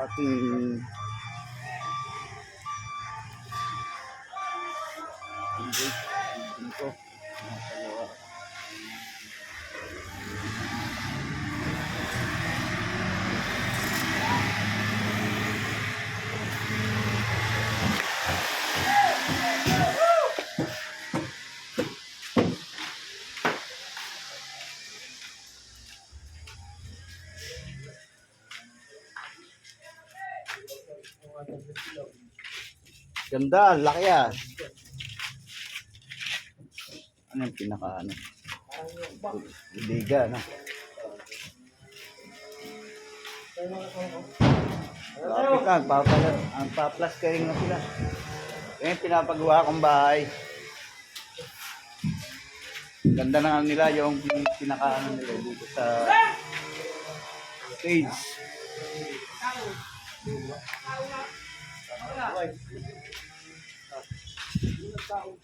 Ating Ganda, laki ah. Ano yung pinaka ano? Liga, no? Lapit na, papala, ang paplaskering na sila. Yung pinapagawa kong bahay. Ganda na nila yung pinaka ano nila dito sa stage. Yan?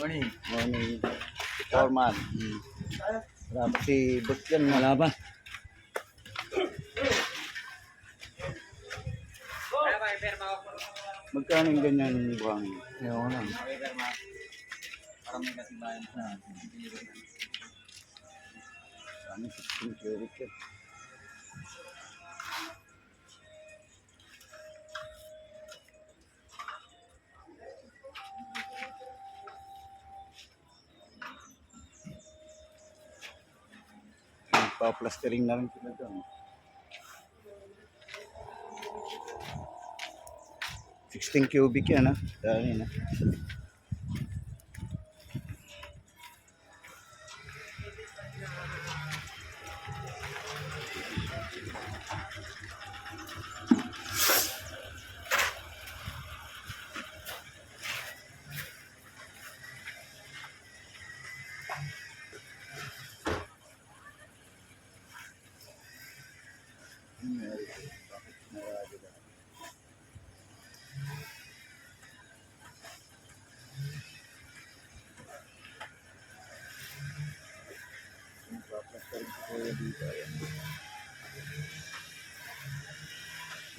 Morning. Morning. Foreman. Hmm. Sarap si Boss yan. Wala ba? Magkano yung ganyan buhang? Ewan ko lang. Parang may kasibayan sa Ano, 16 karat yan. Pa-plastering na rin sila doon. 16 cubic yan ha. Dami na.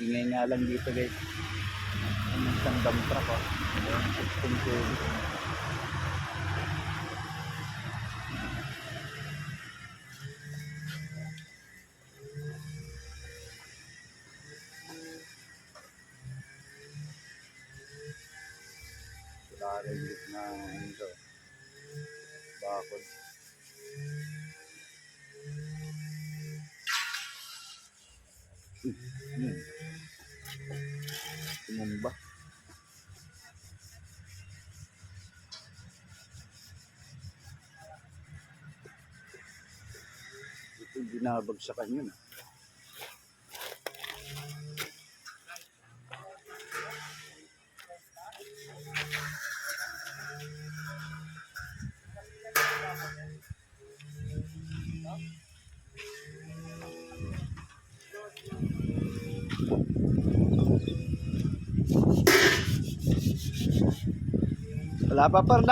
Ingay nga lang dito guys. Ang isang dump truck oh. Ayan, 16 cubic. Ito yung binabagsakan yun. Wala pa par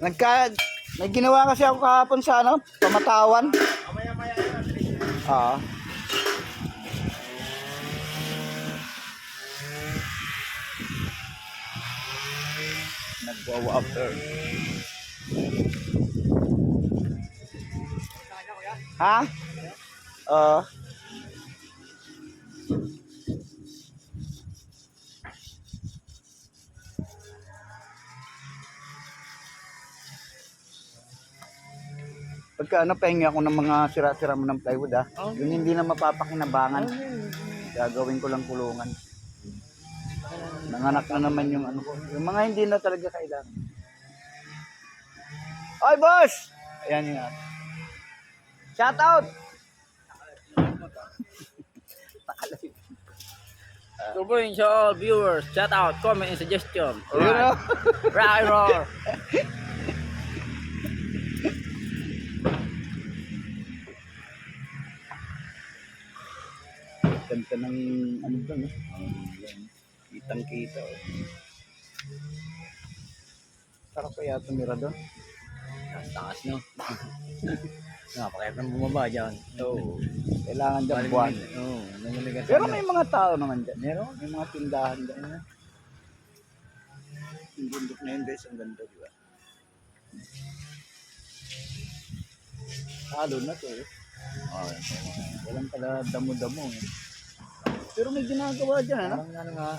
Nagka, may ginawa kasi ako kahapon sa ano, pamatawan. Mamaya maya yan. Ah. Nag-wow after. Ha? Oo. Pagka ano, pahingi ako ng mga sira-sira mo ng plywood ah. Yung hindi na mapapakinabangan. Gagawin ko lang kulungan. Nanganak na naman yung ano ko. Yung mga hindi na talaga kailangan. Oy, boss! Ayan yun. Shout out! Good morning to all viewers. Shout out, comment, and suggestion. Oh. Right, roar. Ganda ng ano ba, no? Kitang kita. Oh. Sarap kaya tumira doon. Taas, taas, no? Napakayap ng bumaba dyan. Oo. Kailangan dyan buwan. Oo, nangyaligan Pero may mga tao naman dyan. Meron, may mga tindahan dyan. Yung bundok na yun guys, ang ganda, di ba? Halo na to eh. Oh, Walang pala damo-damo eh. Pero may ginagawa dyan, ano? parang ano nga,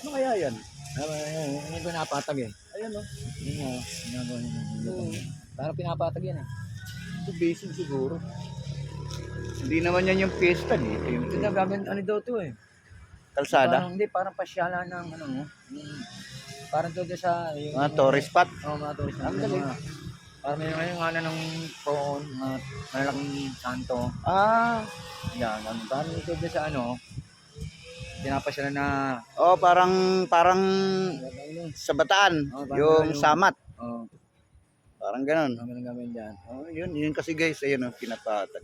Ano kaya yan? ano, ano, ano yung pinapatag eh. Ayan o. Yun nga, ginagawa niya. Oo. Parang pinapatag yan eh. Ito basic siguro. Hindi naman yan yung fiesta dito. Yung Ito na gagawin, ano daw to eh. kalsada. Parang, hindi, parang pasyalan ng ano, yung, parang to sa, yung, Mga tourist spot. Oo, mga tourist. Ang Yung galing. mga- Parang may may yung ano ng poon, mga malalaking santo. Ah, Yan, ano, parang ito sa ano, pinapasyalan na, oh parang parang sa bataan, Oh, parang yung yung- samat. oh, Parang ganun. ano ang gagawin dyan. Oh, yun, yun kasi guys, ayun ang pinapatag.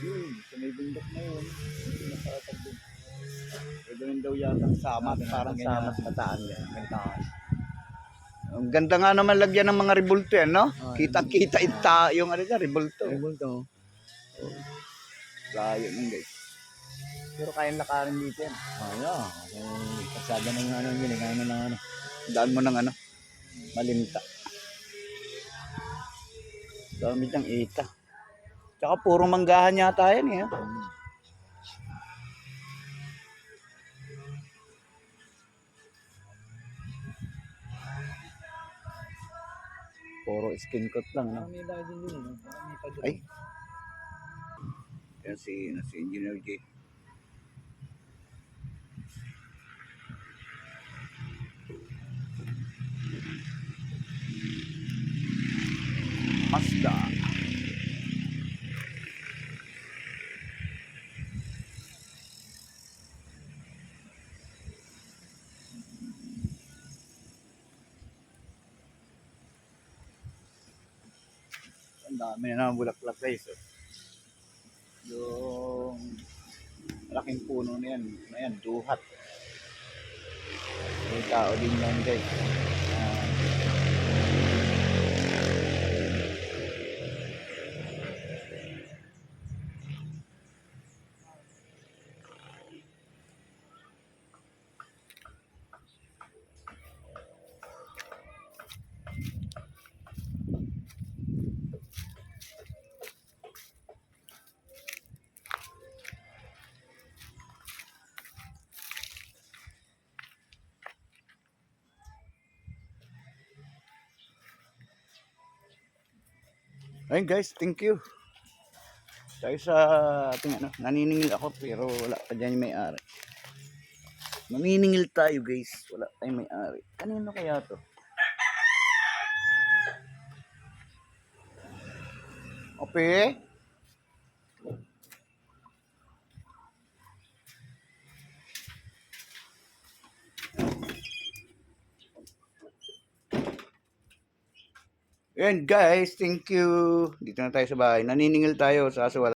Yun, sa may bundok na yun, pinapatag din. Rin daw yata ang samat, Ah, parang ganyan. samat bataan yan. Ganito. Ang ganda nga naman lagyan ng mga rebulto yan, no? Ah, Kitang-kita ita yung ano dyan, rebulto. Ay, bulto. Layo nun guys. Pero kayang lakarin dito yan. Oh, yeah. Okay. Kasada ng ano eh, kaya na lang ano. Daan mo ng ano, malinta. Dami ng ita. Tsaka puro manggahan yata yan eh. Hmm. Puro skin coat lang. No? Eh. Ay. Yan si, ano, si Engineer J. Mazda. Ang dami na naman bulaklak guys. Oh. Yung malaking puno na yan, na yan, duhat. May tao din yan guys. Ayun guys, thank you. Dahil sa ating ano, naniningil ako pero wala pa dyan yung may-ari. Maniningil tayo guys, wala tayong may-ari. Kanino kaya to? Ope? Yan guys, thank you. Dito na tayo sa bahay. Naniningil tayo sa aso.